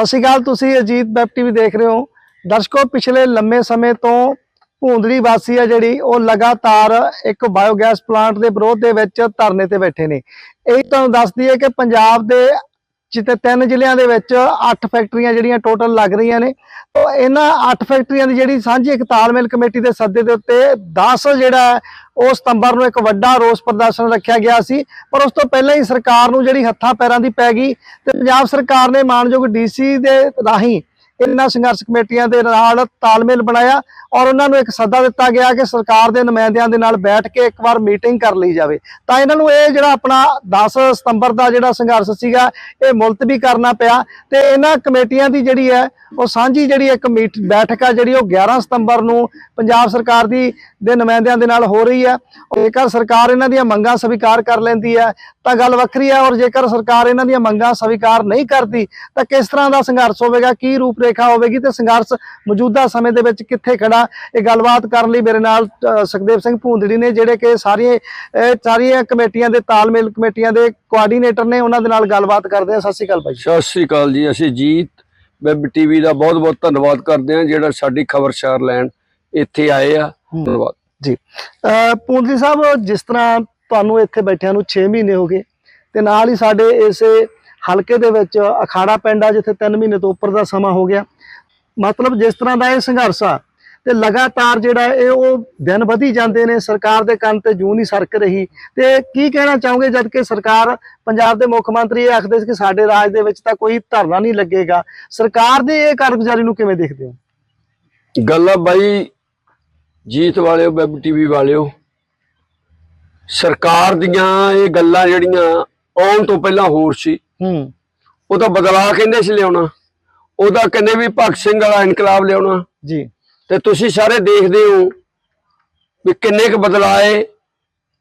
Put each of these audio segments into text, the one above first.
ਸਤਿ ਸ਼੍ਰੀ ਅਕਾਲ, ਤੁਸੀਂ Ajit web TV ਦੇਖ ਰਹੇ ਹੋ। ਦਰਸ਼ਕੋ, ਪਿਛਲੇ ਲੰਮੇ ਸਮੇਂ ਤੋਂ ਭੂੰਦੜੀ ਵਾਸੀ ਆ ਜਿਹੜੀ, ਉਹ ਲਗਾਤਾਰ ਇੱਕ ਬਾਇਓਗੈਸ ਪਲਾਂਟ ਦੇ ਵਿਰੋਧ ਦੇ ਵਿੱਚ ਧਰਨੇ ਤੇ ਬੈਠੇ ਨੇ। ਇਹ ਤੁਹਾਨੂੰ ਦੱਸਦੀ ਹੈ ਕਿ ਪੰਜਾਬ ਦੇ ਜਿੱਤੇ ਤਿੰਨ ਜ਼ਿਲ੍ਹਿਆਂ ਦੇ ਵਿੱਚ ਅੱਠ ਫੈਕਟਰੀਆਂ ਜਿਹੜੀਆਂ ਟੋਟਲ ਲੱਗ ਰਹੀਆਂ ਨੇ ਤਾਂ ਇਹਨਾਂ ਅੱਠ ਫੈਕਟਰੀਆਂ ਦੀ ਜਿਹੜੀ ਸਾਂਝੀ ਇੱਕ ਤਾਲਮੇਲ ਕਮੇਟੀ ਦੇ ਸੱਦੇ ਦੇ ਉੱਤੇ 10 ਜਿਹੜਾ ਹੈ, ਉਹ ਸਤੰਬਰ ਨੂੰ ਇੱਕ ਵੱਡਾ ਰੋਸ ਪ੍ਰਦਰਸ਼ਨ ਰੱਖਿਆ ਗਿਆ ਸੀ ਪਰ ਉਸ ਤੋਂ ਪਹਿਲਾਂ ਹੀ ਸਰਕਾਰ ਨੂੰ ਜਿਹੜੀ ਹੱਥਾਂ ਪੈਰਾਂ ਦੀ ਪੈ ਗਈ ਤੇ ਪੰਜਾਬ ਸਰਕਾਰ ਨੇ ਮਾਨਯੋਗ ਡੀਸੀ ਦੇ ਰਾਹੀਂ ਇਹਨਾਂ ਸੰਘਰਸ਼ ਕਮੇਟੀਆਂ ਦੇ ਨਾਲ ਤਾਲਮੇਲ ਬਣਾਇਆ ਔਰ ਉਹਨਾਂ ਨੂੰ ਇੱਕ ਸੱਦਾ ਦਿੱਤਾ ਗਿਆ ਕਿ ਸਰਕਾਰ ਦੇ ਨੁਮਾਇੰਦਿਆਂ ਦੇ ਨਾਲ ਬੈਠ ਕੇ ਇੱਕ ਵਾਰ ਮੀਟਿੰਗ ਕਰ ਲਈ ਜਾਵੇ। ਤਾਂ ਇਹਨਾਂ ਨੂੰ ਇਹ ਜਿਹੜਾ ਆਪਣਾ 10 ਸਤੰਬਰ ਦਾ ਜਿਹੜਾ ਸੰਘਰਸ਼ ਸੀਗਾ, ਇਹ ਮੁਲਤਵੀ ਕਰਨਾ ਪਿਆ ਤੇ ਇਹਨਾਂ ਕਮੇਟੀਆਂ ਦੀ ਜਿਹੜੀ ਹੈ, ਉਹ ਸਾਂਝੀ ਜਿਹੜੀ ਇੱਕ ਮੀਟ, ਬੈਠਕ ਆ ਜਿਹੜੀ ਉਹ 11 ਸਤੰਬਰ ਨੂੰ ਪੰਜਾਬ ਸਰਕਾਰ ਦੀ, ਦੇ ਨੁਮਾਇੰਦਿਆਂ ਦੇ ਨਾਲ ਹੋ ਰਹੀ ਹੈ। ਜੇਕਰ ਸਰਕਾਰ ਇਹਨਾਂ ਦੀਆਂ ਮੰਗਾਂ ਸਵੀਕਾਰ ਕਰ ਲੈਂਦੀ ਹੈ, ਤਾਂ ਗੱਲ ਵੱਖਰੀ ਹੈ ਔਰ ਜੇਕਰ ਸਰਕਾਰ ਇਹਨਾਂ ਦੀਆਂ ਮੰਗਾਂ ਸਵੀਕਾਰ ਨਹੀਂ ਕਰਦੀ, ਤਾਂ ਕਿਸ ਤਰ੍ਹਾਂ ਦਾ ਸੰਘਰਸ਼ ਹੋਵੇਗਾ, ਕੀ ਰੂਪ ਰੇਖਾ ਹੋਵੇਗੀ ਤੇ ਸੰਘਰਸ਼ ਮੌਜੂਦਾ ਸਮੇਂ ਦੇ ਵਿੱਚ ਕਿੱਥੇ ਖੜਾ? ਇਹ ਗੱਲਬਾਤ ਕਰਨ ਲਈ ਮੇਰੇ ਨਾਲ ਸੁਖਦੇਵ ਸਿੰਘ ਭੂੰਦੜੀ ਨੇ ਜਿਹੜੇ ਕਿ ਸਾਰੀਆਂ ਸਾਰੀਆਂ ਕਮੇਟੀਆਂ ਦੇ ਤਾਲਮੇਲ ਕਮੇਟੀਆਂ ਦੇ ਕੋਆਰਡੀਨੇਟਰ ਨੇ ਉਹਨਾਂ ਦੇ ਨਾਲ ਗੱਲਬਾਤ ਕਰਦੇ ਆ ਸਤਿ ਸ਼੍ਰੀ ਅਕਾਲ ਭਾਈ ਸਤਿ ਸ੍ਰੀ ਅਕਾਲ ਜੀ। ਅਸੀਂ ਜੀਤ ਵੈਬ ਟੀਵੀ ਦਾ ਬਹੁਤ ਬਹੁਤ ਧੰਨਵਾਦ ਕਰਦੇ ਹਾਂ ਜਿਹੜਾ ਸਾਡੀ ਖਬਰ ਸ਼ੇਅਰ ਲੈਣ ਇੱਥੇ ਆਏ ਆ। ਧੰਨਵਾਦ। ਜੀ। ਪੂੰਦਲੀ ਸਾਹਿਬ ਜਿਸ ਤਰ੍ਹਾਂ ਤੁਹਾਨੂੰ ਇੱਥੇ ਬੈਠਿਆਂ ਨੂੰ 6 ਮਹੀਨੇ ਹੋ ਗਏ ਤੇ ਨਾਲ ਹੀ ਸਾਡੇ ਇਸੇ ਹਲਕੇ ਦੇ ਵਿੱਚ ਅਖਾੜਾ ਪਿੰਡ ਆ, ਜਿੱਥੇ 3 ਮਹੀਨੇ ਤੋਂ ਉੱਪਰ ਦਾ ਸਮਾਂ ਹੋ ਗਿਆ। ਮਤਲਬ ਜਿਸ ਤਰ੍ਹਾਂ ਦਾ ਇਹ ਸੰਘਰਸ਼ ਆ, ਤੇ ਲਗਾਤਾਰ ਜਿਹੜਾ ਇਹ ਉਹ ਦਿਨ ਵਧੀ ਜਾਂਦੇ ਨੇ, ਸਰਕਾਰ ਦੇ ਕੰਨ ਤੇ ਜੂੰ ਨਹੀਂ ਸਰਕ ਰਹੀ। ਤੇ ਕੀ ਕਹਿਣਾ ਚਾਹੋਗੇ, ਜਦ ਕਿ ਸਰਕਾਰ ਪੰਜਾਬ ਦੇ ਮੁੱਖ ਮੰਤਰੀ ਇਹ ਆਖਦੇ ਸੀ ਕਿ ਸਾਡੇ ਰਾਜ ਦੇ ਵਿੱਚ ਤਾਂ ਕੋਈ ਧਰਨਾ ਨਹੀਂ ਲੱਗੇਗਾ। ਸਰਕਾਰ ਦੇ ਇਹ ਕਾਰਗੁਜ਼ਾਰੀ ਨੂੰ ਕਿਵੇਂ ਦੇਖਦੇ ਹੋ? ਗੱਲ ਆ ਬਾਈ, ਜੀਤ ਵਾਲਿਓ, ਵੈਬ ਟੀਵੀ ਵਾਲਿਓ, ਸਰਕਾਰ ਦੀਆਂ ਇਹ ਗੱਲਾਂ ਜਿਹੜੀਆਂ ਆਉਣ ਤੋਂ ਪਹਿਲਾਂ ਹੋਰ ਸੀ। ਹੂੰ। ਉਹਦਾ ਬਦਲਾਅ ਕਹਿੰਦੇ ਸੀ ਲਿਆਉਣਾ। ਉਹਦਾ ਕਹਿੰਦੇ ਵੀ ਭਗਤ ਸਿੰਘ ਵਾਲਾ ਇਨਕਲਾਬ ਲਿਆਉਣਾ। ਜੀ। ਤੇ ਤੁਸੀਂ ਸਾਰੇ ਦੇਖਦੇ ਹੋ ਵੀ ਕਿੰਨੇ ਕੁ ਬਦਲਾਏ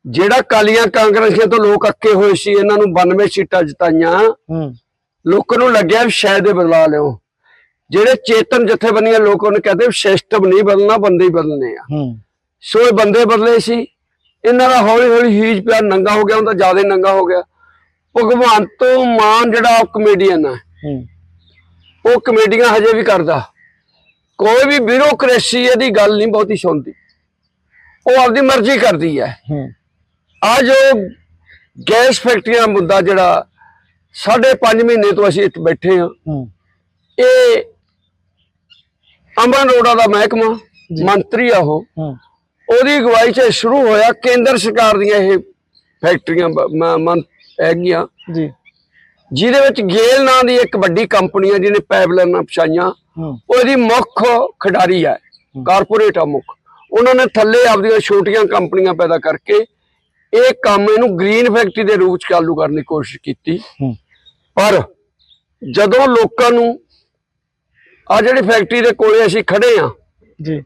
ਜਿਹੜਾ ਕਾਲੀਆਂ ਕਾਂਗਰਸੀਆਂ ਤੋਂ ਲੋਕ ਅੱਕੇ ਹੋਏ ਸੀ ਇਹਨਾਂ ਨੂੰ 92 ਸੀਟਾਂ ਜਿਤਾਈਆਂ। ਹੂੰ। ਲੋਕਾਂ ਨੂੰ ਲੱਗਿਆ ਸ਼ਾਇਦ ਇਹ ਬਦਲਾ ਲਿਓ ਜਿਹੜੇ ਚੇਤਨ ਜਥੇਬੰਦੀਆਂ ਲੋਕ ਉਹਨੇ ਕਹਿੰਦੇ ਸਿਸਟਮ ਨਹੀਂ ਬਦਲਣਾ ਬੰਦੇ ਹੀ ਬਦਲਨੇ ਆ। ਹੂੰ। ਸੋ ਇਹ ਬੰਦੇ ਬਦਲੇ ਸੀ। ਇਹਨਾਂ ਦਾ ਹੌਲੀ ਹੌਲੀ ਹੀਜ ਪਿਆ ਨੰਗਾ ਹੋ ਗਿਆ ਉਹਦਾ ਜ਼ਿਆਦਾ ਨੰਗਾ ਹੋ ਗਿਆ। ਭਗਵੰਤ ਮਾਨ ਜਿਹੜਾ ਕਮੇਡੀਅਨ ਹੈ। ਉਹ ਕਮੇਡੀਆਂ ਹਜੇ ਵੀ ਕਰਦਾ। ਕੋਈ ਵੀ ਬਿਊਰੋਕ੍ਰੇਸੀ ਇਹਦੀ ਗੱਲ ਨਹੀਂ ਬਹੁਤੀ ਸੁਣਦੀ। ਉਹ ਆਪਦੀ ਮਰਜ਼ੀ ਕਰਦੀ ਹੈ। ਆ ਜੋ ਗੈਸ ਫੈਕਟਰੀਆਂ ਮੁੱਦਾ ਜਿਹੜਾ ਸਾਢੇ ਪੰਜ ਮਹੀਨੇ ਤੋਂ ਅਸੀਂ ਇੱਥੇ ਬੈਠੇ ਹਾਂ। ਇਹ ਅਮਨ ਅਰੋੜਾ ਦਾ ਮਹਿਕਮਾ ਮੰਤਰੀ ਆ ਉਹ। ਉਹਦੀ ਅਗਵਾਈ 'ਚ ਸ਼ੁਰੂ ਹੋਇਆ ਕੇਂਦਰ ਸਰਕਾਰ ਦੀਆਂ ਇਹ ਫੈਕਟਰੀਆਂ ਹੈਗੀਆਂ ਜੀ। ਜਿਹਦੇ ਵਿੱਚ ਗੇਲ ਨਾਂ ਦੀ ਇੱਕ ਵੱਡੀ ਕੰਪਨੀ ਹੈ ਜਿਹਨੇ ਪਾਈਪਲਾਈਨਾਂ ਪਛਾਈਆਂ। ਉਹਦੀ ਮੁੱਖ ਖਿਡਾਰੀ ਹੈ ਕਾਰਪੋਰੇਟ ਆ ਮੁੱਖ। ਉਹਨਾਂ ਨੇ ਥੱਲੇ ਆਪਦੀਆਂ ਛੋਟੀਆਂ ਕੰਪਨੀਆਂ ਪੈਦਾ ਕਰਕੇ ਇਹ ਕੰਮ ਇਹਨੂੰ ਗ੍ਰੀਨ ਫੈਕਟਰੀ ਦੇ ਰੂਪ ਚ ਚਾਲੂ ਕਰਨ ਦੀ ਕੋਸ਼ਿਸ਼ ਕੀਤੀ। ਪਰ ਜਦੋਂ ਲੋਕਾਂ ਨੂੰ ਆ ਜਿਹੜੀ ਫੈਕਟਰੀ ਦੇ ਕੋਲੇ ਅਸੀਂ ਖੜੇ ਆ ਜੀ।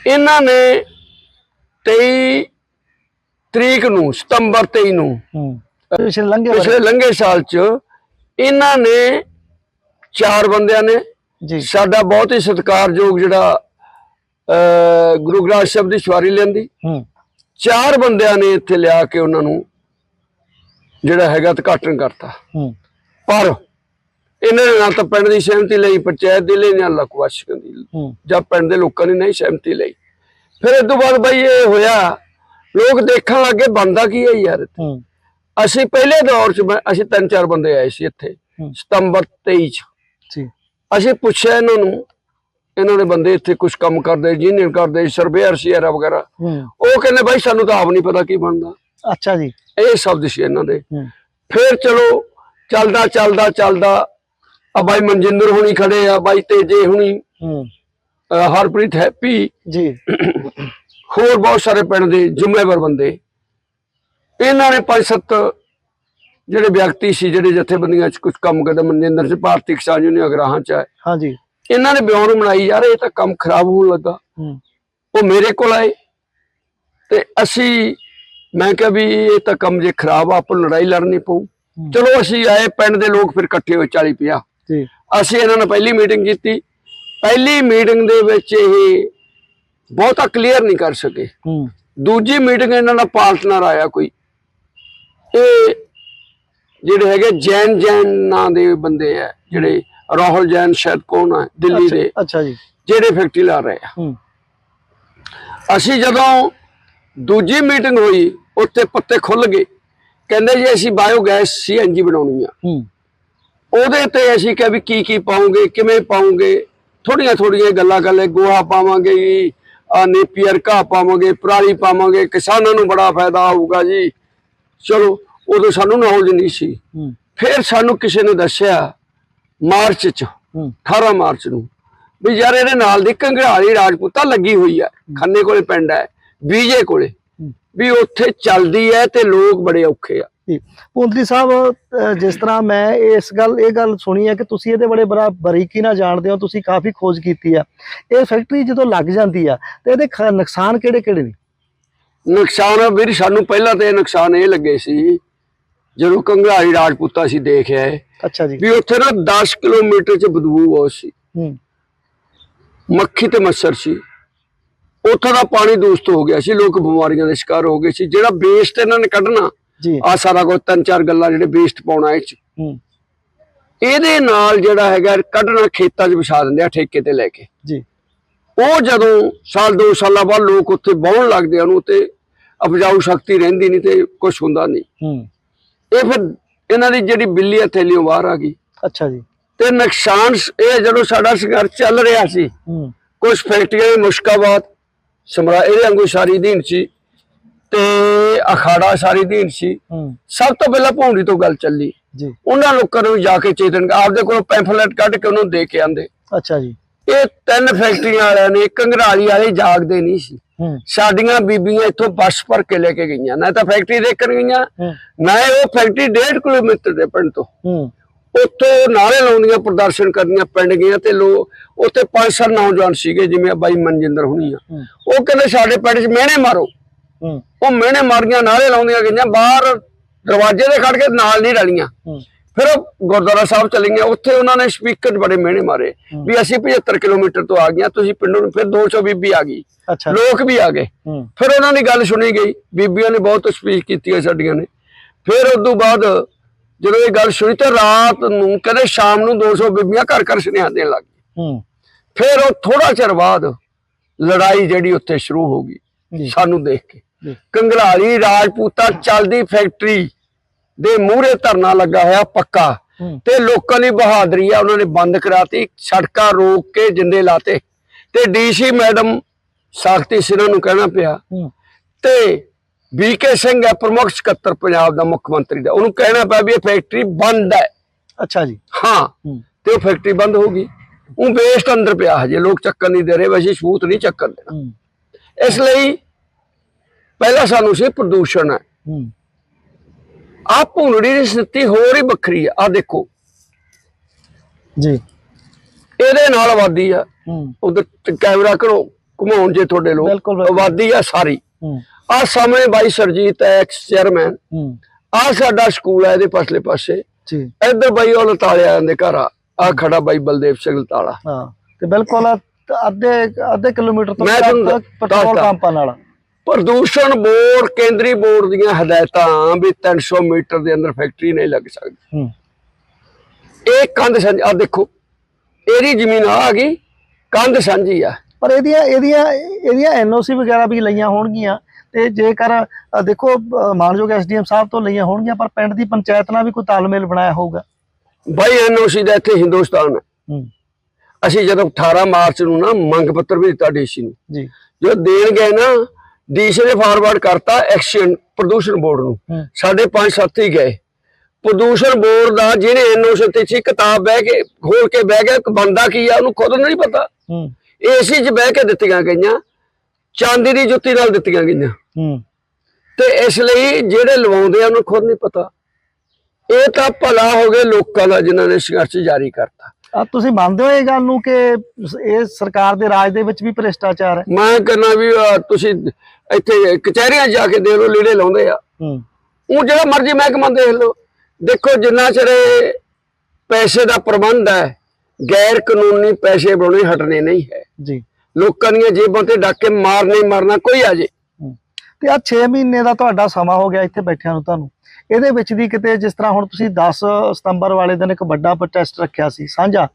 ਇਹਨਾਂ ਨੇ 23 ਤਰੀਕ ਨੂੰ ਸਤੰਬਰ 23 ਨੂੰ। ਹੂੰ। ਪਿਛਲੇ ਲੰਘੇ ਪਿਛਲੇ ਲੰਘੇ ਸਾਲ ਚ ਇਹਨਾਂ ਨੇ ਚਾਰ ਬੰਦਿਆਂ ਨੇ ਜੀ। ਸਾਡਾ ਬਹੁਤ ਹੀ ਸਤਿਕਾਰਯੋਗ ਜਿਹੜਾ ਗੁਰੂ ਗ੍ਰੰਥ ਸਾਹਿਬ ਦੀ ਸਵਾਰੀ ਲੈਂਦੀ ਹੂੰ। ਚਾਰ ਬੰਦਿਆਂ ਨੇ ਇੱਥੇ ਲਿਆ ਕੇ ਉਹਨਾਂ ਨੂੰ ਜਿਹੜਾ ਹੈਗਾ ਉਦਘਾਟਨ ਕਰਤਾ। ਹੂੰ। ਪਰ ਇਹਨਾਂ ਨੇ ਨਾ ਤਾਂ ਪਿੰਡ ਦੀ ਸਹਿਮਤੀ ਲਈ ਪੰਚਾਇਤ ਦੀ ਲਈ ਨਾ ਲਕਵਾਸ਼ਕਾਂ ਦੀ ਜਾਂ ਪਿੰਡ ਦੇ ਲੋਕਾਂ ਨੇ ਨਹੀਂ ਸਹਿਮਤੀ ਲਈ। ਫਿਰ ਇਸ ਤੋਂ ਬਾਅਦ ਬਈ ਇਹ ਹੋਇਆ ਲੋਕ ਦੇਖਣ ਲੱਗੇ ਬੰਦਾ ਕੀ ਹੈ ਯਾਰ ਅਸੀਂ ਪਹਿਲੇ ਦੌਰ 'ਚ ਅਸੀਂ ਤਿੰਨ ਚਾਰ ਬੰਦੇ ਆਏ ਸੀ ਇੱਥੇ। ਸਤੰਬਰ 23 'ਚ। ਜੀ। ਅਸੀਂ ਪੁੱਛਿਆ ਇਹਨਾਂ ਨੂੰ ਇਹਨਾਂ ਦੇ ਬੰਦੇ ਇੱਥੇ ਕੁਝ ਕੰਮ ਕਰਦੇ ਇੰਜੀਨੀਅਰ ਕਰਦੇ ਸਰਵੇਅਰ ਸੀਆਰਾ ਵਗੈਰਾ। ਉਹ ਕਹਿੰਦੇ ਬਾਈ ਸਾਨੂੰ ਤਾਂ ਆਪ ਨਹੀਂ ਪਤਾ ਕੀ ਬਣਦਾ। ਅੱਛਾ ਜੀ। ਇਹ ਸ਼ਬਦ ਸੀ ਇਹਨਾਂ ਦੇ। ਫਿਰ ਚਲੋ ਚੱਲਦਾ ਚੱਲਦਾ ਚੱਲਦਾ ਆ ਬਾਈ ਮਨਜਿੰਦਰ ਹੁਣੀ ਖੜੇ ਆ ਬਾਈ ਤੇਜੇ ਹੁਣੀ ਹਰਪ੍ਰੀਤ ਹੈਪੀ। ਜੀ। ਹੋਰ ਬਹੁਤ ਸਾਰੇ ਪਿੰਡ ਦੇ ਜ਼ਿੰਮੇਵਾਰ ਬੰਦੇ। ਇਹਨਾਂ ਨੇ ਪੰਜ ਸੱਤ ਜਿਹੜੇ ਵਿਅਕਤੀ ਸੀ ਜਿਹੜੇ ਜਥੇਬੰਦੀਆਂ 'ਚ ਕੁਝ ਕੰਮ ਕਰਦੇ ਮਨਜਿੰਦਰ ਚ ਭਾਰਤੀ ਕਿਸਾਨ ਯੂਨੀਅਨ ਅਗਰਾਹਾਂ 'ਚ ਹੈ ਹਾਂ ਜੀ ਇਹਨਾਂ ਨੇ ਬਿਆਨ ਬਣਾਈ ਯਾਰ ਇਹ ਤਾਂ ਕੰਮ ਖਰਾਬ ਹੋਣ ਲੱਗਾ। ਉਹ ਮੇਰੇ ਕੋਲ ਆਏ ਤੇ ਅਸੀਂ ਮੈਂ ਕਿਹਾ ਵੀ ਇਹ ਤਾਂ ਕੰਮ ਜੇ ਖਰਾਬ ਆ ਆਪਾਂ ਲੜਾਈ ਲੜਨੀ ਪਊ। ਚਲੋ ਅਸੀਂ ਆਏ ਪਿੰਡ ਦੇ ਲੋਕ ਫਿਰ ਇਕੱਠੇ ਹੋਏ 40 50 ਜੀ। ਅਸੀਂ ਇਹਨਾਂ ਨਾਲ ਪਹਿਲੀ ਮੀਟਿੰਗ ਕੀਤੀ। ਪਹਿਲੀ ਮੀਟਿੰਗ ਦੇ ਵਿੱਚ ਇਹ ਬਹੁਤਾ ਕਲੀਅਰ ਨਹੀਂ ਕਰ ਸਕੇ। ਹੂੰ। ਦੂਜੀ ਮੀਟਿੰਗ ਇਹਨਾਂ ਦਾ ਪਾਰਟਨਰ ਆਇਆ ਕੋਈ। ਇਹ ਜਿਹੜੇ ਹੈਗੇ ਜੈਨ ਜੈਨ ਨਾਂ ਦੇ ਬੰਦੇ ਆ ਜਿਹੜੇ ਰਾਹੁਲ ਜੈਨ ਸ਼ਾਇਦ ਕੌਣ ਹੈ ਦਿੱਲੀ ਦੇ ਅੱਛਾ- ਜੀ। ਜਿਹੜੇ ਫੈਕਟਰੀ ਲਾ ਰਹੇ ਆ। ਹੂੰ। ਅਸੀਂ ਜਦੋਂ ਦੂਜੀ ਮੀਟਿੰਗ ਹੋਈ ਉੱਥੇ ਪੱਤੇ ਖੁੱਲ ਗਏ। ਕਹਿੰਦੇ ਜੀ ਅਸੀਂ ਬਾਇਓਗੈਸ ਸੀਐਨਜੀ ਬਣਾਉਣੀ ਆ। ਹੂੰ। ਉਹਦੇ ਤੇ ਅਸੀਂ ਕਿਹਾ ਵੀ ਕੀ ਕੀ ਪਾਉਂਗੇ ਕਿਵੇਂ ਪਾਉਂਗੇ ਥੋੜੀਆਂ ਥੋੜੀਆਂ ਗੱਲਾਂ ਕਰ ਲੈ ਗੋਹਾ ਪਾਵਾਂਗੇ ਜੀ ਆ ਨੇਪੀਅਰ ਘਾਹ ਪਾਵਾਂਗੇ ਪਰਾਲੀ ਪਾਵਾਂਗੇ ਕਿਸਾਨਾਂ ਨੂੰ ਬੜਾ ਫਾਇਦਾ ਹੋਊਗਾ ਜੀ। ਚਲੋ ਉਦੋਂ ਸਾਨੂੰ ਨੌਲੇਜ ਨਹੀਂ ਸੀ। ਫਿਰ ਸਾਨੂੰ ਕਿਸੇ ਨੇ ਦੱਸਿਆ ਮਾਰਚ ਚ ਹੂੰ। 18 ਮਾਰਚ ਨੂੰ ਵੀ ਯਾਰ ਇਹਦੇ ਨਾਲ ਦੀ ਕੰਗੜਾਲੀ ਰਾਜਪੂਤਾ ਲੱਗੀ ਹੋਈ ਹੈ। ਖੰਨੇ ਕੋਲੇ ਪਿੰਡ ਹੈ ਬੀਜੇ ਕੋਲੇ। ਵੀ ਉੱਥੇ ਚੱਲਦੀ ਹੈ ਤੇ ਲੋਕ ਬੜੇ ਔਖੇ ਆ। ਜੀ। ਪੁੰਦਲੀ ਸਾਹਿਬ ਜਿਸ ਤਰ੍ਹਾਂ ਮੈਂ ਇਸ ਗੱਲ ਇਹ ਗੱਲ ਸੁਣੀ ਹੈ ਕਿ ਤੁਸੀਂ ਇਹਦੇ ਬੜੇ ਬੜਾ ਬਰੀਕੀ ਨਾਲ ਜਾਣਦੇ ਹੋ ਤੁਸੀਂ ਕਾਫੀ ਖੋਜ ਕੀਤੀ ਆ। ਇਹ ਫੈਕਟਰੀ ਜਦੋਂ ਲੱਗ ਜਾਂਦੀ ਆ ਤੇ ਇਹਦੇ ਨੁਕਸਾਨ ਕਿਹੜੇ ਕਿਹੜੇ ਨੇ? ਨੁਕਸਾਨ ਵੀਰ ਸਾਨੂੰ ਪਹਿਲਾਂ ਤੇ ਨੁਕਸਾਨ ਇਹ ਲੱਗੇ ਸੀ ਜਦੋਂ ਕੰਗੜਾਲੀ ਰਾਜਪੂਤਾ ਅਸੀਂ ਦੇਖਿਆ ਹੈ ਅੱਛਾ ਜੀ। ਵੀ ਉੱਥੇ ਨਾ 10 ਕਿਲੋਮੀਟਰ ਚ ਬਦਬੂ ਬਹੁਤ ਸੀ। ਹੂੰ। ਮੱਖੀ ਤੇ ਮੱਛਰ ਸੀ। ਉੱਥੋਂ ਦਾ ਪਾਣੀ ਦੂਸ਼ਿਤ ਹੋ ਗਿਆ ਸੀ ਲੋਕ ਬਿਮਾਰੀਆਂ ਦੇ ਸ਼ਿਕਾਰ ਹੋ ਗਏ ਸੀ। ਜਿਹੜਾ ਵੇਸਟ ਇਹਨਾਂ ਨੇ ਕੱਢਣਾ ਆ ਸਾਰਾ ਕੁਝ ਤਿੰਨ ਚਾਰ ਗੱਲਾਂ ਜਿਹੜੇ ਵੇਸਟ ਪਾਉਣਾ ਇਹ ਚ ਇਹਦੇ ਨਾਲ ਜਿਹੜਾ ਹੈਗਾ ਕੱਢਣਾ ਖੇਤਾਂ 'ਚ ਵਿਛਾ ਦਿੰਦੇ ਆ ਠੇਕੇ ਤੇ ਲੈ ਕੇ। ਜੀ। ਉਹ ਜਦੋਂ ਸਾਲ ਦੋ ਸਾਲਾਂ ਬਾਅਦ ਲੋਕ ਉੱਥੇ ਬਹੁਣ ਲੱਗਦੇ ਆ ਉਹਨੂੰ ਤੇ ਉਪਜਾਊ ਸ਼ਕਤੀ ਰਹਿੰਦੀ ਨਹੀਂ ਤੇ ਕੁਝ ਹੁੰਦਾ ਨਹੀਂ। ਇਹ ਫਿਰ ਇਹਨਾਂ ਦੀ ਜਿਹੜੀ ਬਿੱਲੀ ਆ ਥੈਲੀਓਂ ਬਾਹਰ ਆ ਗਈ। ਅੱਛਾ ਜੀ। ਤੇ ਨੁਕਸਾਨ ਇਹ ਜਦੋਂ ਸਾਡਾ ਸੰਘਰਸ਼ ਚੱਲ ਰਿਹਾ ਸੀ ਕੁਝ ਫੈਕਟਰੀਆਂ ਮੁਸ਼ਕਾਬਾਦ ਸਮਰਾ ਇਹਦੇ ਵਾਂਗੂ ਸਾਰੀ ਦੀਨ ਸੀ। ਤੇ ਅਖਾੜਾ ਸਾਰੀ ਦੀਨ ਸੀ। ਸਭ ਤੋਂ ਪਹਿਲਾਂ ਭੌਂਡੀ ਤੋਂ ਗੱਲ ਚੱਲੀ। ਜੀ। ਉਹਨਾਂ ਲੋਕਾਂ ਨੂੰ ਜਾ ਕੇ ਚੇਤਨ ਆਪਦੇ ਕੋਲ ਪੈਂਫਲੇਟ ਕੱਢ ਕੇ ਉਹਨੂੰ ਦੇ ਕੇ ਆਂਦੇ। ਅੱਛਾ ਜੀ। ਇਹ ਤਿੰਨ ਫੈਕਟਰੀਆਂ ਵਾਲਿਆਂ ਨੇ ਕੰਗਰਾਲੀ ਵਾਲੇ ਜਾਗਦੇ ਨਹੀਂ ਸੀ। ਸਾਡੀਆਂ ਬੀਬੀਆਂ ਇੱਥੋਂ ਬੱਸ ਭਰ ਕੇ ਲੈ ਕੇ ਗਈਆਂ। ਨਾ ਤਾਂ ਫੈਕਟਰੀ ਦੇਖਣ ਗਈਆਂ। ਨਾ ਇਹ ਉਹ ਫੈਕਟਰੀ 1.5 ਕਿਲੋਮੀਟਰ ਦੇ ਪਿੰਡ ਤੋਂ। ਉੱਥੋਂ ਨਾਰੇ ਲਾਉਂਦੀਆਂ ਪ੍ਰਦਰਸ਼ਨ ਕਰਦੀਆਂ ਪਿੰਡ ਗਈਆਂ ਤੇ ਲੋ ਉੱਥੇ ਪੰਜ ਸੱਤ ਨੌਜਵਾਨ ਸੀਗੇ ਜਿਵੇਂ ਬਾਈ ਮਨਜਿੰਦਰ ਹੁਣੀ ਆ। ਉਹ ਕਹਿੰਦੇ ਸਾਡੇ ਪਿੰਡ 'ਚ ਮਿਹਣੇ ਮਾਰੋ। ਉਹ ਮਿਹਣੇ ਮਾਰੀਆਂ ਨਾਰੇ ਲਾਉਂਦੀਆਂ ਗਈਆਂ ਬਾਹਰ ਦਰਵਾਜ਼ੇ ਦੇ ਖੜ ਕੇ ਨਾਲ ਨਹੀਂ ਰਲੀਆਂ। ਫਿਰ ਉਹ ਗੁਰਦੁਆਰਾ ਸਾਹਿਬ ਚਲੇ ਗਏ ਉੱਥੇ ਉਹਨਾਂ ਨੇ ਸਪੀਕਰ ਬੜੇ ਮਿਹਣੇ ਮਾਰੇ ਵੀ ਅਸੀਂ 75 ਕਿਲੋਮੀਟਰ ਤੋਂ ਆ ਗਈਆਂ ਤੁਸੀਂ ਪਿੰਡੋਂ ਨੂੰ ਫਿਰ 200 ਬੀਬੀ ਆ ਗਈ। ਲੋਕ ਵੀ ਆ ਗਏ। ਫਿਰ ਉਹਨਾਂ ਦੀ ਗੱਲ ਸੁਣੀ ਗਈ ਬੀਬੀਆਂ ਨੇ ਬਹੁਤ ਸਪੀਚ ਕੀਤੀ ਸਾਡੀਆਂ ਨੇ। ਫਿਰ ਉਸ ਤੋਂ ਬਾਅਦ ਜਦੋਂ ਇਹ ਗੱਲ ਸੁਣੀ ਤੇ ਰਾਤ ਨੂੰ ਕਹਿੰਦੇ ਸ਼ਾਮ ਨੂੰ 200 ਬੀਬੀਆਂ ਘਰ ਘਰ ਸੁਨੇਹਾ ਦੇਣ ਲੱਗ ਗਈ ਫਿਰ ਉਹ ਥੋੜਾ ਚਿਰ ਬਾਅਦ ਲੜਾਈ ਜਿਹੜੀ ਉੱਥੇ ਸ਼ੁਰੂ ਹੋ ਗਈ ਸਾਨੂੰ ਦੇਖ ਕੇ। ਕੰਗਲਾਲੀ ਰਾਜਪੂਤਾ ਚੱਲਦੀ ਫੈਕਟਰੀ ਦੇ ਮੂਹਰੇ ਧਰਨਾ ਲੱਗਾ ਹੋਇਆ ਪੱਕਾ ਤੇ ਲੋਕਾਂ ਦੀ ਬਹਾਦਰੀ ਆ ਉਹਨਾਂ ਨੇ ਬੰਦ ਕਰਾਤੀ ਸੜਕਾਂ ਰੋਕ ਕੇ ਜਿੰਦੇ ਲਾਤੇ। ਤੇ ਡੀਸੀ ਮੈਡਮ ਸਾਖਤੀ ਸਿੰਘਾਂ ਨੂੰ ਕਹਿਣਾ ਪਿਆ ਤੇ ਬੀਕੇ ਸਿੰਘ ਹੈ ਪ੍ਰਮੁੱਖ ਸਕੱਤਰ ਪੰਜਾਬ ਦਾ ਮੁੱਖ ਮੰਤਰੀ ਦਾ। ਉਹਨੂੰ ਕਹਿਣਾ ਪਿਆ ਵੀ ਇਹ ਫੈਕਟਰੀ ਬੰਦ ਹੈ। ਅੱਛਾ ਜੀ। ਹਾਂ। ਤੇ ਉਹ ਫੈਕਟਰੀ ਬੰਦ ਹੋ ਗਈ। ਉਹ ਵੇਸਟ ਅੰਦਰ ਪਿਆ ਹਜੇ। ਲੋਕ ਚੱਕਣ ਨਹੀਂ ਦੇ ਰਹੇ ਵੈਸੇ ਸਬੂਤ ਨਹੀਂ ਚੱਕਣ ਦੇਣਾ। ਇਸ ਲਈ ਪਹਿਲਾ ਸਾਨੂੰ ਸੀ ਪ੍ਰਦੂਸ਼ਣ ਹੈ। ਆ ਭੁੰਨੜੀ ਦੀ ਸਥਿਤੀ ਹੋਰ ਹੀ ਵੱਖਰੀ ਆ ਆ ਦੇਖੋ। ਜੀ। ਇਹਦੇ ਨਾਲ ਆਬਾਦੀ ਆ। ਉਧਰ ਕੈਮਰਾ ਕਰੋ ਘੁਮਾਉਣ ਜੇ ਤੁਹਾਡੇ ਲੋਕ। ਆਬਾਦੀ ਆ ਸਾਰੀ। ਆ ਸਾਹਮਣੇ ਬਾਈ ਸਰਜੀਤ ਐਕਸ ਚੇਅਰਮੈਨ ਆ ਸਾਡਾ ਸਕੂਲ ਹੈ ਇਹਦੇ ਪਾਸਲੇ ਪਾਸੇ। ਜੀ। ਇੱਧਰ ਬਾਈ ਉਹ ਲਤਾਲਿਆਂ ਦੇ ਘਰ ਆ। ਆ ਖੜਾ ਬਾਈ ਬਲਦੇਵ ਸਿੰਘ ਲਤਾਲਾ। ਹਾਂ। ਤੇ ਬਿਲਕੁਲ ਅੱਧੇ ਅੱਧੇ ਕਿਲੋਮੀਟਰ ਤੋਂ ਪੈਟਰੋਲ। ਪੰਪਾਂ ਨਾਲ। ਪ੍ਰਦੂਸ਼ਣ ਬੋਰਡ ਕੇਂਦਰੀ ਬੋਰਡ ਦੀਆਂ ਹਦਾਇਤਾਂ ਵੀ 300 ਮੀਟਰ ਦੇ ਅੰਦਰ ਫੈਕਟਰੀ ਨਹੀਂ ਲੱਗ ਸਕਦੀ। ਹੂੰ। ਇਹ ਕੰਧ ਸਾਂਝੀ ਆ ਦੇਖੋ ਇਹਦੀ ਜ਼ਮੀਨ ਆ ਗਈ ਕੰਧ ਸਾਂਝੀ ਆ। ਪਰ ਇਹਦੀਆਂ ਇਹਦੀਆਂ ਇਹਦੀਆਂ ਐਨਓਸੀ ਵਗੈਰਾ ਵੀ ਲਈਆਂ ਹੋਣਗੀਆਂ ਤੇ ਜੇਕਰ ਦੇਖੋ ਮਾਨਯੋਗ ਐਸਡੀਐਮ ਸਾਹਿਬ ਤੋਂ ਲਈਆਂ ਹੋਣਗੀਆਂ ਪਰ ਪਿੰਡ ਦੀ ਪੰਚਾਇਤ ਨਾਲ ਵੀ ਕੋਈ ਤਾਲਮੇਲ ਬਣਾਇਆ ਹੋਊਗਾ। ਬਾਈ ਐਨਓਸੀ ਦਾ ਇੱਥੇ ਹਿੰਦੁਸਤਾਨ ਹੂੰ। ਅਸੀਂ ਜਦੋਂ 18 ਮਾਰਚ ਨੂੰ ਨਾ ਮੰਗ ਪੱਤਰ ਵੀ ਦਿੱਤਾ ਡੀਸੀ ਨੂੰ ਜੀ। ਜੋ ਦੇਣ ਗਏ ਨਾ ਡੀਸੀ ਨੇ ਫਾਰਵਰਡ ਕਰਤਾ ਐਕਸ਼ਨ ਪ੍ਰਦੂਸ਼ਣ ਬੋਰਡ ਨੂੰ। ਸਾਡੇ ਪੰਜ ਸਾਥੀ ਗਏ। ਪ੍ਰਦੂਸ਼ਣ ਬੋਰਡ ਦਾ ਜਿਹਨੇ ਐਨਓਸੀ ਤੇ ਸੀ ਕਿਤਾਬ ਬਹਿ ਕੇ ਖੋਲ ਕੇ ਬਹਿ ਗਿਆ ਬੰਦਾ ਕੀ ਆ ਉਹਨੂੰ ਖੁਦ ਨੂੰ ਨਹੀਂ ਪਤਾ। ਏਸੀ 'ਚ ਬਹਿ ਕੇ ਦਿੱਤੀਆਂ ਗਈਆਂ ਚਾਂਦੀ ਦੀ ਜੁੱਤੀ ਨਾਲ ਦਿੱਤੀਆਂ ਗਈਆਂ। ਤੇ ਇਸ ਲਈ ਜਿਹੜੇ ਲਵਾਉਂਦੇ ਆ ਉਹਨੂੰ ਖੁਦ ਨਹੀਂ ਪਤਾ। ਇਹ ਤਾਂ ਭਲਾ ਹੋ ਗਏ ਲੋਕਾਂ ਦਾ ਜਿਨ੍ਹਾਂ ਨੇ ਸੰਘਰਸ਼ ਜਾਰੀ ਕਰਤਾ। ਆ ਤੁਸੀਂ ਮੰਨਦੇ ਹੋ ਇਹ ਗੱਲ ਨੂੰ ਕਿ ਇਹ ਸਰਕਾਰ ਦੇ ਰਾਜ ਦੇ ਵਿੱਚ ਵੀ ਭ੍ਰਿਸ਼ਟਾਚਾਰ ਹੈ? ਮੈਂ ਕਹਿੰਦਾ ਵੀ ਤੁਸੀਂ ਇੱਥੇ ਕਚਹਿਰੀਆਂ ਜਾ ਕੇ ਦੇਖ ਲਓ ਲੀੜੇ ਲਾਉਂਦੇ ਆ। ਹੂੰ। ਉਹ ਜਿਹੜਾ ਮਰਜ਼ੀ ਮਹਿਕਮਾ ਦੇਖ ਲਓ। ਦੇਖੋ ਜਿੰਨਾ ਚਿਰ ਪੈਸੇ ਦਾ ਪ੍ਰਬੰਧ ਹੈ ਗੈਰ ਕਾਨੂੰਨੀ ਪੈਸੇ ਬਣਾਉਣੇ ਹਟਣੇ ਨਹੀਂ ਹੈ। ਜੀ। ਲੋਕਾਂ ਦੀਆਂ ਜੇਬਾਂ ਤੇ ਡੱਕ ਕੇ ਮਾਰਨੇ ਮਾਰਨਾ ਕੋਈ ਆ ਜੇ। ਤੇ ਆ 6 ਮਹੀਨੇ ਦਾ ਤੁਹਾਡਾ ਸਮਾਂ ਹੋ ਗਿਆ ਇੱਥੇ ਬੈਠਿਆਂ ਨੂੰ ਤੁਹਾਨੂੰ। ਇਹਦੇ ਵਿੱਚ ਦੀ ਕਿਤੇ ਜਿਸ ਤਰ੍ਹਾਂ ਹੁਣ ਤੁਸੀਂ 10 ਸਤੰਬਰ ਵਾਲੇ ਦਿਨ ਇੱਕ ਵੱਡਾ ਪ੍ਰੋਟੈਸਟ ਰੱਖਿਆ ਸੀ ਸਾਂਝਾ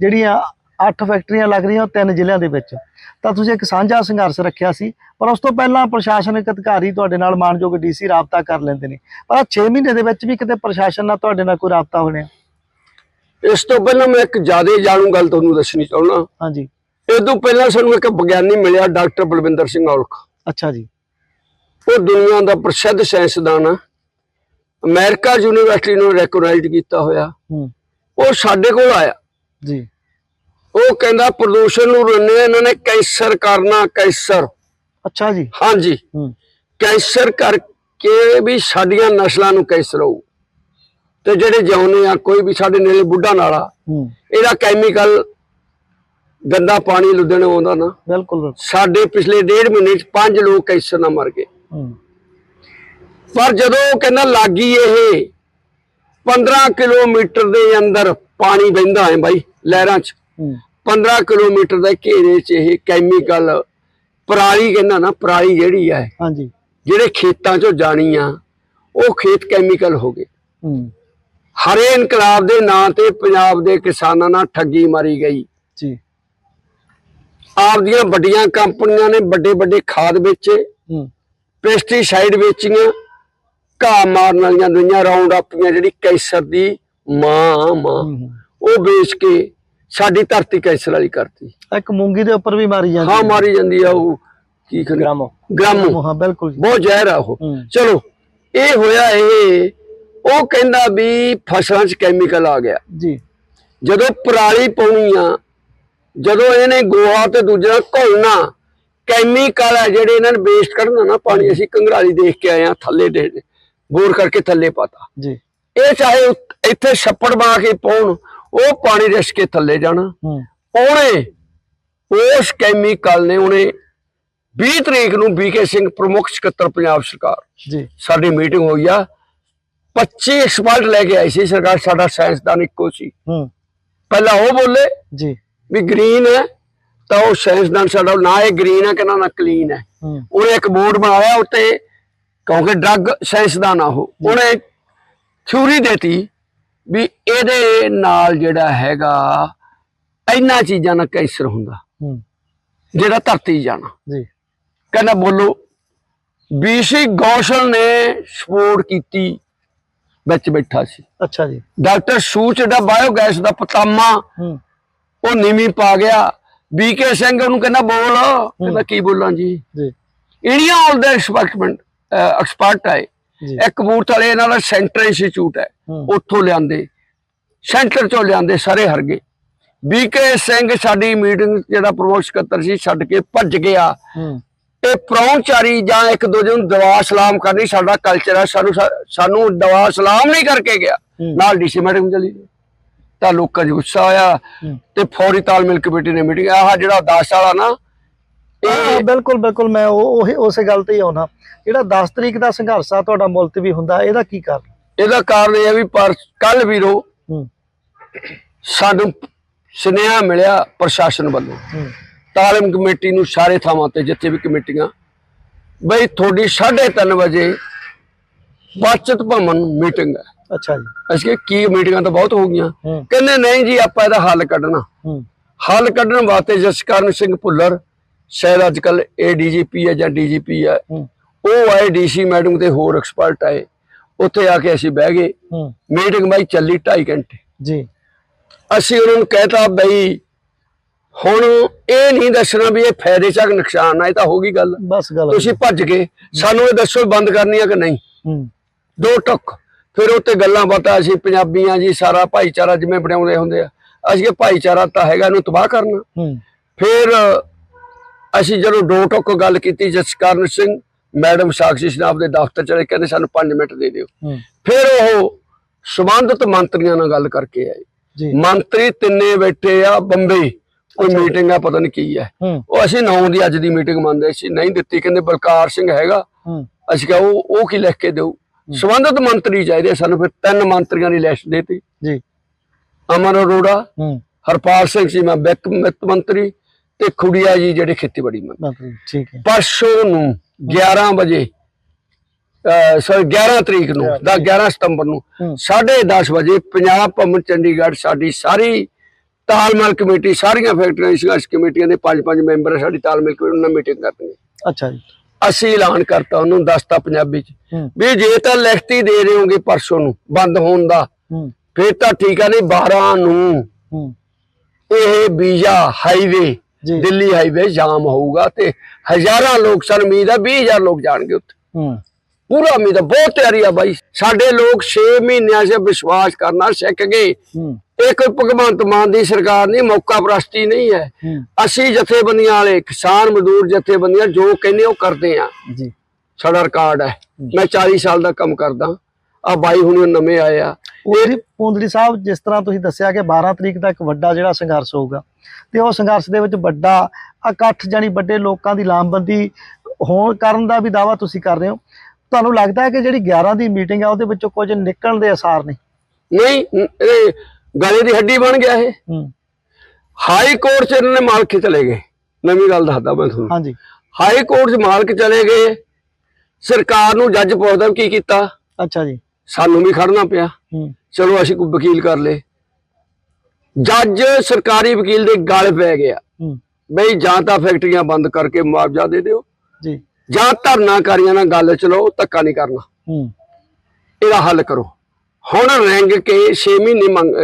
ਜਿਹੜੀਆਂ 8 ਫੈਕਟਰੀਆਂ ਲੱਗ ਰਹੀਆਂ ਤਿੰਨ ਜ਼ਿਲ੍ਹਿਆਂ ਦੇ ਵਿੱਚ। ਤਾਂ ਤੁਸੀਂ ਇੱਕ ਸਾਂਝਾ ਸੰਘਰਸ਼ ਰੱਖਿਆ ਸੀ ਪਰ ਉਸ ਤੋਂ ਪਹਿਲਾਂ ਪ੍ਰਸ਼ਾਸਨਿਕ ਅਧਿਕਾਰੀ ਤੁਹਾਡੇ ਨਾਲ ਮਾਨਯੋਗ ਡੀਸੀ ਰਾਬਤਾ ਕਰ ਲੈਂਦੇ ਨੇ। ਪਰ 6 ਮਹੀਨੇ ਦੇ ਵਿੱਚ ਵੀ ਕਿਤੇ ਪ੍ਰਸ਼ਾਸਨ ਨਾਲ ਤੁਹਾਡੇ ਨਾਲ ਕੋਈ ਰਾਬਤਾ ਹੋਣਿਆ ਇਸ ਤੋਂ ਪਹਿਲਾਂ ਮੈਂ ਇੱਕ ਜ਼ਿਆਦਾ ਜਾਣੂ ਗੱਲ ਤੁਹਾਨੂੰ ਦੱਸਣੀ ਚਾਹੁੰਦਾ। ਹਾਂਜੀ। ਇਹ ਤੋਂ ਪਹਿਲਾਂ ਸਾਨੂੰ ਇੱਕ ਵਿਗਿਆਨੀ ਮਿਲਿਆ ਡਾਕਟਰ ਬਲਵਿੰਦਰ ਸਿੰਘ ਔਲਖ। ਅੱਛਾ ਜੀ। ਉਹ ਦੁਨੀਆ ਦਾ ਪ੍ਰਸਿੱਧ ਸਾਇੰਸਦਾਨ ਆ। ਅਮਰੀਕਾ ਯੂਨੀਵਰਸਿਟੀ ਨੂੰ ਰੈਕਗਨਾਈਜ਼ਡ ਕੀਤਾ ਹੋਇਆ। ਉਹ ਸਾਡੇ ਕੋਲ ਆਇਆ। ਜੀ। ਉਹ ਕਹਿੰਦਾ ਪ੍ਰਦੂਸ਼ਣ ਨੂੰ ਰੋਨੇ ਇਹਨਾਂ ਨੇ ਕੈਂਸਰ ਕਰਨਾ ਕੈਂਸਰ। ਅੱਛਾ ਜੀ। ਹਾਂਜੀ। ਕੈਂਸਰ ਕਰਕੇ ਵੀ ਸਾਡੀਆਂ ਨਸਲਾਂ ਨੂੰ ਕੈਂਸਰ ਹੋਊ। ਤੇ ਜਿਹੜੇ ਜਿਉਂਦੇ ਆ ਕੋਈ ਵੀ ਸਾਡੇ ਨੇੜੇ ਬੁੱਢਾ ਨਾਲਾ ਇਹਦਾ ਕੈਮੀਕਲ ਗੰਦਾ ਪਾਣੀ ਲੁਧਿਆਣੇ ਆਉਂਦਾ ਨਾ। ਬਿਲਕੁਲ। ਸਾਡੇ ਪਿਛਲੇ ਡੇਢ ਮਹੀਨੇ ਚ ਪੰਜ ਲੋਕ ਕੈਂਸਰ ਨਾਲ ਮਰ ਗਏ। ਪਰ ਜਦੋਂ ਉਹ ਕਹਿੰਦਾ ਲੱਗੀ ਇਹ 15 ਕਿਲੋਮੀਟਰ ਦੇ ਅੰਦਰ ਪਾਣੀ ਵਹਿੰਦਾ ਹੈ ਬਾਈ ਲਹਿਰਾਂ 'ਚ। 15 ਕਿਲੋਮੀਟਰ ਦੇ ਘੇਰੇ 'ਚ ਇਹ ਕੈਮੀਕਲ ਪਰਾਲੀ ਕਹਿੰਦਾ ਨਾ ਪਰਾਲੀ ਜਿਹੜੀ ਹੈ ਹਾਂਜੀ। ਜਿਹੜੇ ਖੇਤਾਂ 'ਚੋਂ ਜਾਣੀ ਆ ਉਹ ਖੇਤ ਕੈਮੀਕਲ ਹੋ ਗਏ। ਹਰੇ ਇਨਕਲਾਬ ਦੇ ਨਾਂ ਤੇ ਪੰਜਾਬ ਦੇ ਕਿਸਾਨਾਂ ਨਾਲ ਠੱਗੀ ਮਾਰੀ ਗਈ। ਜੀ। ਆਪਦੀਆਂ ਵੱਡੀਆਂ ਕੰਪਨੀਆਂ ਨੇ ਵੱਡੇ ਵੱਡੇ ਖਾਦ ਵੇਚੇ ਪੈਸਟੀਸਾਈਡ ਵੇਚੀਆਂ ਘਾਹ ਮਾਰਨ ਵਾਲੀਆਂ ਦਵਾਈਆਂ ਰਾਉਂਡ ਆਪੀਆਂ ਜਿਹੜੀ ਕੈਂਸਰ ਦੀ ਮਾਂ ਮਾਂ ਉਹ ਵੇਚ ਕੇ ਸਾਡੀ ਧਰਤੀ ਕੈਂਸਰ ਵਾਲੀ ਕਰਤੀ। ਇੱਕ ਮੂੰਗੀ ਦੇ ਉੱਪਰ ਵੀ ਮਾਰੀ ਜਾਂਦੀ ਹਾਂ ਮਾਰੀ ਜਾਂਦੀ ਆ ਉਹ। ਕੀ ਕਹਿੰਦੇ ਗ੍ਰਾਮੋ। ਗ੍ਰਾਮੋ। ਹਾਂ ਬਿਲਕੁਲ ਜੀ। ਬਹੁਤ ਜ਼ਹਿਰ ਆ ਉਹ। ਹੂੰ। ਚਲੋ ਇਹ ਹੋਇਆ ਇਹ ਉਹ ਕਹਿੰਦਾ ਵੀ ਫਸਲਾਂ 'ਚ ਕੈਮੀਕਲ ਆ ਗਿਆ। ਜੀ। ਜਦੋਂ ਪਰਾਲੀ ਪਾਉਣੀ ਆ ਜਦੋਂ ਇਹਨੇ ਗੋਹਾ ਤੇ ਦੂਜਾ ਘੋਲਣਾ ਕੈਮੀਕਲ ਆ ਜਿਹੜੇ ਇਹਨਾਂ ਨੇ ਵੇਸਟ ਕਰਨਾ ਨਾ ਪਾਣੀ ਅਸੀਂ ਕੰਗਰਾਲੀ ਦੇਖ ਕੇ ਆਏ ਆ ਥੱਲੇ ਦੇ ਦੇ, ਬੋਰ ਕਰਕੇ ਥੱਲੇ ਪਾਤਾ। ਜੀ। ਇਹ ਚਾਹੇ ਉੱਤ- ਇੱਥੇ ਛੱਪੜ ਬਣਾ ਕੇ ਪਾਉਣ ਉਹ ਪਾਣੀ ਰਿਸ ਕੇ ਥੱਲੇ ਜਾਣਾ। ਉਹਨੇ ਉਸ ਕੈਮੀਕਲ ਨੇ ਉਹਨੇ 20 ਤਰੀਕ ਨੂੰ ਬੀਕੇ ਸਿੰਘ ਪ੍ਰਮੁੱਖ ਸਕੱਤਰ ਪੰਜਾਬ ਸਰਕਾਰ ਜੀ। ਸਾਡੀ ਮੀਟਿੰਗ ਹੋਈ ਆ। 25 ਐਕਸਪਰਟ ਲੈ ਕੇ ਆਈ ਸੀ ਸਰਕਾਰ ਸਾਡਾ ਸਾਇੰਸਦਾਨ ਇੱਕੋ ਸੀ। ਹੂੰ। ਪਹਿਲਾਂ ਉਹ ਬੋਲੇ ਜੀ। ਵੀ ਗ੍ਰੀਨ ਹੈ ਤਾਂ ਉਹ ਸਾਇੰਸਦਾਨ ਸਾਡਾ ਨਾ ਇਹ ਗ੍ਰੀਨ ਹੈ ਕਿ ਨਾ ਕਲੀਨ ਹੈ। ਹੂੰ। ਉਹਨੇ ਇੱਕ ਬੋਰਡ ਬਣਾਇਆ ਉੱਤੇ ਕਿਉਂਕਿ ਡਰੱਗ ਸਾਇੰਸਦਾਨ ਆ ਉਹ। ਉਹਨੇ ਥਿਊਰੀ ਦੇਤੀ ਵੀ ਇਹਦੇ ਨਾਲ ਜਿਹੜਾ ਹੈਗਾ ਇੰਨਾ ਚੀਜ਼ਾਂ ਨਾਲ ਕੈਂਸਰ ਹੁੰਦਾ। ਜਿਹੜਾ ਧਰਤੀ ਜਾਣਾ। ਜੀ। ਕਹਿੰਦਾ ਬੋਲੋ ਬੀਸੀ ਗੌਸ਼ਲ ਨੇ ਸਪੋਰਟ ਕੀਤੀ ਵਿੱਚ ਬੈਠਾ ਸੀ। ਅੱਛਾ ਜੀ। ਡਾਕਟਰ ਸੂਚ ਦਾ ਬਾਇਓਗੈਸ ਦਾ ਪਤਾਮਾ ਉਹ ਨੀਵੀਂ ਪਾ ਗਿਆ। ਬੀਕੇ ਸਿੰਘ ਉਹਨੂੰ ਕਹਿੰਦਾ ਬੋਲ। ਕਹਿੰਦਾ ਕੀ ਬੋਲਾਂ ਜੀ? ਜੀ। ਇੰਡੀਆ ਆਲ ਦਾ ਐਕਸਪਰਟਮੈਂਟ ਐਕਸਪਰਟ ਹੈ ਜੀ। ਇੱਕ ਕਪੂਰਥਲੇ ਇਹਨਾਂ ਦਾ ਸੈਂਟਰ ਇੰਸਟੀਚਿਊਟ ਹੈ। ਉੱਥੋਂ ਲਿਆਂਦੇ। ਸੈਂਟਰ ਚੋਂ ਲਿਆਂਦੇ ਸਾਰੇ ਹਰਗੇ ਬੀਕੇ ਸਿੰਘ ਸਾਡੀ ਮੀਟਿੰਗ ਜਿਹੜਾ ਪ੍ਰਮੋਟ ਸਕੱਤਰ ਸੀ ਛੱਡ ਕੇ ਭੱਜ ਗਿਆ। ਇਹ ਪ੍ਰਾਹੁਣਚਾਰੀ ਜਾਂ ਇੱਕ ਦੂਜੇ ਨੂੰ ਦਵਾ ਸਲਾਮ ਕਰਨੀ ਸਾਡਾ ਕਲਚਰ ਹੈ। ਸਾਨੂੰ ਸਾਨੂੰ ਦਵਾ ਸਲਾਮ ਨਹੀਂ ਕਰਕੇ ਗਿਆ। ਨਾਲ ਡੀਸੀ ਮੈਡਮ ਚਲੀ ਤਾਂ ਲੋਕਾਂ 'ਚ ਗੁੱਸਾ ਆਇਆ ਤੇ ਫੌਰੀ ਤਾਲਮੇਲ ਕਮੇਟੀ ਨੇ ਮੀਟਿੰਗ ਆਹ ਜਿਹੜਾ 10 ਵਾਲਾ ਨਾ ਇਹ ਬਿਲਕੁਲ ਬਿਲਕੁਲ ਮੈਂ ਉਹ ਉਸੇ ਗੱਲ ਤੇ ਹੀ ਆਉਣਾ। ਜਿਹੜਾ 10 ਤਰੀਕ ਦਾ ਸੰਘਰਸ਼ ਆ ਤੁਹਾਡਾ ਮੁਲਤਵੀ ਹੁੰਦਾ ਇਹਦਾ ਕੀ ਕਾਰਨ? ਇਹਦਾ ਕਾਰਨ ਇਹ ਹੈ ਵੀ ਪਰ ਕੱਲ ਵੀਰੋ ਸਾਨੂੰ ਸੁਨੇਹਾ ਮਿਲਿਆ ਪ੍ਰਸ਼ਾਸਨ ਵੱਲੋਂ। ਤਾਲਮ ਕਮੇਟੀ ਨੂੰ ਸਾਰੇ ਥਾਵਾਂ ਤੇ ਜਿੱਥੇ ਵੀ ਕਮੇਟੀਆਂ ਬਈ ਤੁਹਾਡੀ 3:30 ਵਜੇ ਬਚਤ ਭਵਨ ਮੀਟਿੰਗ ਹੈ। ਅੱਛਾ ਜੀ। ਅਸੀਂ ਕੀ ਮੀਟਿੰਗਾਂ ਤਾਂ ਬਹੁਤ ਹੋ ਗਈਆਂ। ਕਹਿੰਦੇ ਨਹੀਂ ਜੀ ਆਪਾਂ ਇਹਦਾ ਹੱਲ ਕੱਢਣਾ। ਹੱਲ ਕੱਢਣ ਵਾਸਤੇ ਜਸਕਰਨ ਸਿੰਘ ਭੁੱਲਰ ਸ਼ਾਇਦ ਅੱਜ ਕੱਲ ਏਡੀਜੀਪੀ ਹੈ ਜਾਂ ਡੀਜੀਪੀ ਹੈ। ਉਹ ਆਏ ਡੀਸੀ ਮੈਡਮ ਤੇ ਹੋਰ ਐਕਸਪਰਟ ਆਏ। ਉੱਥੇ ਆ ਕੇ ਅਸੀਂ ਬਹਿ ਗਏ। ਮੀਟਿੰਗ ਬਾਈ ਚੱਲੀ 2.5 ਘੰਟੇ। ਜੀ। ਅਸੀਂ ਉਹਨਾਂ ਨੂੰ ਕਹਿਤਾ ਬਈ ਹੁਣ ਇਹ ਨਹੀਂ ਦੱਸਣਾ ਵੀ ਇਹ ਫਾਇਦੇ ਚ ਕਿ ਨੁਕਸਾਨ ਆ ਇਹ ਤਾਂ ਹੋ ਗਈ ਗੱਲ। ਬਸ ਗੱਲ ਤੁਸੀਂ ਭੱਜ ਗਏ ਸਾਨੂੰ ਇਹ ਦੱਸੋ ਬੰਦ ਕਰਨੀ ਆ ਕਿ ਨਹੀਂ। ਦੋ ਟੁੱਕ। ਫਿਰ ਉੱਤੇ ਗੱਲਾਂ ਬਾਤਾਂ ਅਸੀਂ ਪੰਜਾਬੀਆਂ ਜੀ ਸਾਰਾ ਭਾਈਚਾਰਾ ਜਿਵੇਂ ਬਣਾਉਂਦੇ ਹੁੰਦੇ ਆ। ਅਸੀਂ ਇਹ ਭਾਈਚਾਰਾ ਤਾਂ ਹੈਗਾ ਇਹਨੂੰ ਤਬਾਹ ਕਰਨਾ। ਫਿਰ ਅਸੀਂ ਜਦੋਂ ਦੋ ਟੁੱਕ ਗੱਲ ਕੀਤੀ ਜਸਕਰਨ ਸਿੰਘ ਮੈਡਮ ਸਾਕਸ਼ੀ ਸ਼ਨਾਬ ਦੇ ਦਫ਼ਤਰ ਚਲੇ ਕਹਿੰਦੇ ਸਾਨੂੰ 5 ਮਿੰਟ ਦੇ ਦਿਓ। ਫਿਰ ਉਹ ਸੰਬੰਧਿਤ ਮੰਤਰੀਆਂ ਨਾਲ ਗੱਲ ਕਰਕੇ ਆਏ। ਜੀ। ਮੰਤਰੀ ਤਿੰਨੇ ਬੈਠੇ ਆ ਬੰਬਈ ਕੋਈ। ਮੀਟਿੰਗ ਆ ਪਤਾ ਨਹੀਂ ਕੀ ਹੈ। ਉਹ ਅਸੀਂ ਨੌ ਦੀ ਅੱਜ ਦੀ ਮੀਟਿੰਗ ਮੰਨਦੇ ਸੀ ਨਹੀਂ ਦਿੱਤੀ ਕਹਿੰਦੇ ਬਲਕਾਰ ਸਿੰਘ ਹੈਗਾ। ਅਸੀਂ ਕਿਹਾ ਉਹ ਉਹ ਕੀ ਲਿਖ ਕੇ ਦਿਓ? ਸੰਬੰਧਿਤ ਮੰਤਰੀ ਚਾਹੀਦੇ ਸਾਨੂੰ ਫਿਰ ਤਿੰਨ ਮੰਤਰੀਆਂ ਦੀ ਲਿਸਟ ਦੇਤੀ। ਜੀ। ਅਮਰ ਅਰੋੜਾ ਹਰਪਾਲ ਸਿੰਘ ਸੀ ਮੈਂ ਵਿੱਤ ਮੰਤਰੀ ਤੇ ਖੁੜੀਆ ਜੀ ਜਿਹੜੇ ਖੇਤੀਬਾੜੀ ਮੰਤਰੀ। ਠੀਕ ਹੈ। ਪਰਸੋਂ ਨੂੰ 11 ਵਜੇ sorry 11 ਤਰੀਕ ਨੂੰ ਦਾ 11 ਸਤੰਬਰ ਨੂੰ ਹੂੰ। 10:30 ਵਜੇ ਪੰਜਾਬ ਭਵਨ ਚੰਡੀਗੜ੍ਹ ਸਾਡੀ ਸਾਰੀ ਤਾਲਮੇਲ ਕਮੇਟੀ ਸਾਰੀਆਂ ਫੈਕਟਰੀਆਂ ਸੰਘਰਸ਼ ਕਮੇਟੀਆਂ ਦੇ ਪੰਜ ਪੰਜ ਮੈਂਬਰ ਸਾਡੀ ਤਾਲਮੇਲ ਕਮੇਟੀ ਨਾਲ ਮੀਟਿੰਗ ਕਰਨਗੇ। ਅੱਛਾ ਜੀ। ਅਸੀਂ ਐਲਾਨ ਕਰਤਾ ਉਹਨੂੰ ਦੱਸਤਾ ਪੰਜਾਬੀ ਚ ਵੀ ਜੇ ਤਾਂ ਲਿਖਤੀ ਦੇ ਰਹੇ ਹੋਗੇ ਪਰਸੋਂ ਨੂੰ ਬੰਦ ਹੋਣ ਦਾ ਫਿਰ ਤਾਂ ਠੀਕ ਆ ਨਹੀਂ 12 ਨੂੰ ਇਹ visa highway Delhi highway jam ਹੋਊਗਾ ਤੇ ਹਜ਼ਾਰਾਂ ਲੋਕ ਸਨ ਉਮੀਦ ਆ 20000 ਲੋਕ ਜਾਣਗੇ ਉੱਥੇ। ਹੂੰ। ਪੂਰਾ ਉਮੀਦ ਆ ਬਹੁਤ ਤਿਆਰੀ ਆ ਬਾਈ। ਸਾਡੇ ਲੋਕ 6 ਮਹੀਨਿਆਂ ਸੇ ਵਿਸ਼ਵਾਸ ਕਰਨਾ ਸਿੱਖ ਗਏ। ਹੂੰ। ਇਹ ਕੋਈ ਭਗਵੰਤ ਮਾਨ ਦੀ ਸਰਕਾਰ ਨਹੀਂ ਮੌਕਾ ਪ੍ਰਸਤੀ ਨਹੀਂ ਹੈ। ਹੂੰ। ਅਸੀਂ ਜਥੇਬੰਦੀਆਂ ਵਾਲੇ ਕਿਸਾਨ ਮਜ਼ਦੂਰ ਜਥੇਬੰਦੀਆਂ ਜੋ ਕਹਿੰਦੇ ਉਹ ਕਰਦੇ ਆ। ਜੀ। ਸਾਡਾ ਰਿਕਾਰਡ ਹੈ। ਮੈਂ 40 ਸਾਲ ਦਾ ਕੰਮ ਕਰਦਾ। ਆ ਬਾਈ ਹੁਣ ਨਵੇਂ ਆਏ ਆ। ਉਹਦੀ ਪੂੰਦੜੀ ਸਾਹਿਬ ਜਿਸ ਤਰ੍ਹਾਂ ਤੁਸੀਂ ਦੱਸਿਆ ਕਿ 12 ਤਰੀਕ ਦਾ ਇੱਕ ਵੱਡਾ ਜਿਹੜਾ ਸੰਘਰਸ਼ ਹੋਊਗਾ ਤੇ ਉਹ ਸੰਘਰਸ਼ ਦੇ ਵਿੱਚ ਵੱਡਾ ਇਕੱਠ ਜਾਨੀ ਵੱਡੇ ਲੋਕਾਂ ਦੀ ਲਾਮਬੰਦੀ ਹੋਣ ਕਰਨ ਦਾ ਵੀ ਦਾਵਾ ਤੁਸੀਂ ਕਰ ਰਹੇ ਹੋ। ਤੁਹਾਨੂੰ ਲੱਗਦਾ ਹੈ ਕਿ ਜਿਹੜੀ 11 ਦੀ ਮੀਟਿੰਗ ਆ ਉਹਦੇ ਵਿੱਚੋਂ ਕੁਝ ਨਿਕਲਣ ਦੇ ਅਸਾਰ ਨੇ? ਨਹੀਂ ਇਹ ਗਲੇ ਦੀ ਹੱਡੀ ਬਣ ਗਿਆ ਇਹ। ਹਾਈ ਕੋਰਟ ਚ ਇਹਨਾਂ ਨੇ ਮਾਲਕ ਚਲੇ ਗਏ। ਨਵੀਂ ਗੱਲ ਦੱਸਦਾ ਮੈਂ ਤੁਹਾਨੂੰ। ਹਾਂਜੀ। ਹਾਈ ਕੋਰਟ ਚ ਮਾਲਕ ਚਲੇ ਗਏ। ਸਰਕਾਰ ਨੂੰ ਜੱਜ ਪੁੱਛਦਾ ਕੀ ਕੀਤਾ। ਅੱਛਾ ਜੀ। ਸਾਨੂੰ ਵੀ ਖੜਨਾ ਪਿਆ। ਚਲੋ ਅਸੀਂ ਕੋਈ ਵਕੀਲ ਕਰ ਲਏ। ਜੱਜ ਸਰਕਾਰੀ ਵਕੀਲ ਦੇ ਗਲ ਪੈ ਗਿਆ। ਬਈ ਜਾਂ ਤਾਂ ਫੈਕਟਰੀਆਂ ਬੰਦ ਕਰਕੇ ਮੁਆਵਜ਼ਾ ਦੇ ਦਿਓ। ਜੀ। ਜਾਂ ਧਰਨਾਕਾਰੀਆਂ ਨਾਲ ਗੱਲ ਚਲੋ ਧੱਕਾ ਨਹੀਂ ਕਰਨਾ। ਇਹਦਾ ਹੱਲ ਕਰੋ। ਹੁਣ ਰੈਂਗ ਕੇ 6 ਮਹੀਨੇ ਮੰਗ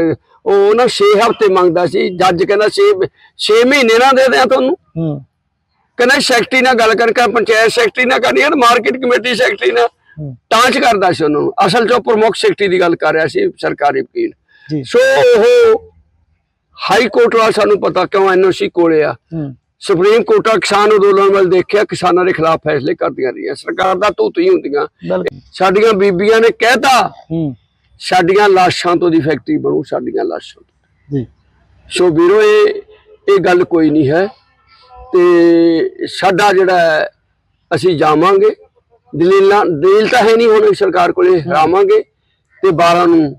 ਉਹ ਨਾ 6 ਹਫ਼ਤੇ ਮੰਗਦਾ ਸੀ। ਜੱਜ ਕਹਿੰਦਾ 6 6 ਮਹੀਨੇ ਨਾ ਦੇ ਦਿਆਂ ਤੁਹਾਨੂੰ। ਕਹਿੰਦਾ ਸੈਕਟਰੀ ਨਾਲ ਗੱਲ ਕਰਕੇ ਪੰਚਾਇਤ ਸੈਕਟਰੀ ਨਾਲ ਕਰਨੀ ਹੈ ਮਾਰਕੀਟ ਕਮੇਟੀ ਸੈਕਟਰੀ ਨਾਲ। ਟਾਂਚ ਕਰਦਾ ਸੀ ਉਹਨਾਂ ਨੂੰ। ਅਸਲ 'ਚ ਪ੍ਰਮੁੱਖ ਸੈਕਟਰੀ ਦੀ ਗੱਲ ਕਰ ਰਿਹਾ ਸੀ ਸਰਕਾਰੀ ਵਕੀਲ ਸੋ ਉਹ ਹਾਈ ਕੋਰਟ ਵਾਲਾ ਸਾਨੂੰ ਪਤਾ ਕਿਉਂ ਐਨਓਸੀ ਕੋਲੇ ਆ। ਸੁਪਰੀਮ ਕੋਰਟ ਕਿਸਾਨ ਅੰਦੋਲਨ ਵੱਲ ਦੇਖਿਆ ਕਿਸਾਨਾਂ ਦੇ ਖਿਲਾਫ ਫੈਸਲੇ ਕਰਦੀਆਂ ਰਹੀਆਂ। ਸਰਕਾਰ ਦਾ ਤੂਤ ਹੀ ਹੁੰਦੀਆਂ। ਸਾਡੀਆਂ ਬੀਬੀਆਂ ਨੇ ਕਹਿਤਾ ਸਾਡੀਆਂ ਲਾਸ਼ਾਂ ਤੋਂ ਦੀ ਫੈਕਟਰੀ ਬਣੂ ਸਾਡੀਆਂ ਲਾਸ਼ਾਂ ਤੋਂ। ਜੀ। ਸੋ ਵੀਰੋ ਇਹ ਇਹ ਗੱਲ ਕੋਈ ਨਹੀਂ ਹੈ। ਤੇ ਸਾਡਾ ਜਿਹੜਾ ਅਸੀਂ ਜਾਵਾਂਗੇ। ਦਲੀਲਾਂ ਦਲੀਲ ਤਾਂ ਹੈ ਨਹੀਂ ਹੁਣ ਸਰਕਾਰ ਕੋਲੇ ਹਰਾਵਾਂਗੇ ਤੇ 12 ਨੂੰ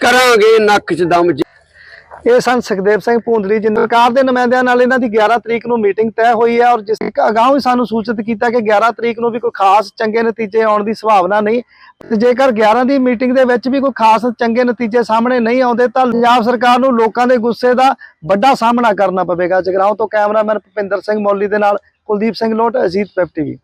ਕਰਾਂਗੇ ਨੱਕ 'ਚ ਦਮ ਜ- ਇਹ ਸਨ ਸੁਖਦੇਵ ਸਿੰਘ ਭੂੰਦੜੀ ਜਿਨ੍ਹਾਂ ਸਰਕਾਰ ਦੇ ਨੁਮਾਇੰਦਿਆਂ ਨਾਲ ਇਹਨਾਂ ਦੀ 11 ਤਰੀਕ ਨੂੰ ਮੀਟਿੰਗ ਤੈਅ ਹੋਈ ਹੈ ਔਰ ਜਿਸ ਅਗਾਊਂ ਹੀ ਸਾਨੂੰ ਸੂਚਿਤ ਕੀਤਾ ਕਿ 11 ਤਰੀਕ ਨੂੰ ਵੀ ਕੋਈ ਖਾਸ ਚੰਗੇ ਨਤੀਜੇ ਆਉਣ ਦੀ ਸੰਭਾਵਨਾ ਨਹੀਂ। ਤੇ ਜੇਕਰ 11 ਦੀ ਮੀਟਿੰਗ ਦੇ ਵਿੱਚ ਵੀ ਕੋਈ ਖਾਸ ਚੰਗੇ ਨਤੀਜੇ ਸਾਹਮਣੇ ਨਹੀਂ ਆਉਂਦੇ ਤਾਂ ਪੰਜਾਬ ਸਰਕਾਰ ਨੂੰ ਲੋਕਾਂ ਦੇ ਗੁੱਸੇ ਦਾ ਵੱਡਾ ਸਾਹਮਣਾ ਕਰਨਾ ਪਵੇਗਾ। ਜਗਰਾਉਂ ਤੋਂ ਕੈਮਰਾਮੈਨ ਭੁਪਿੰਦਰ ਸਿੰਘ ਮੌਲੀ ਦੇ ਨਾਲ ਕੁਲਦੀਪ ਸਿੰਘ ਲੋਟ ਅਜੀਤ ਵੈਬ ਟੀਵੀ।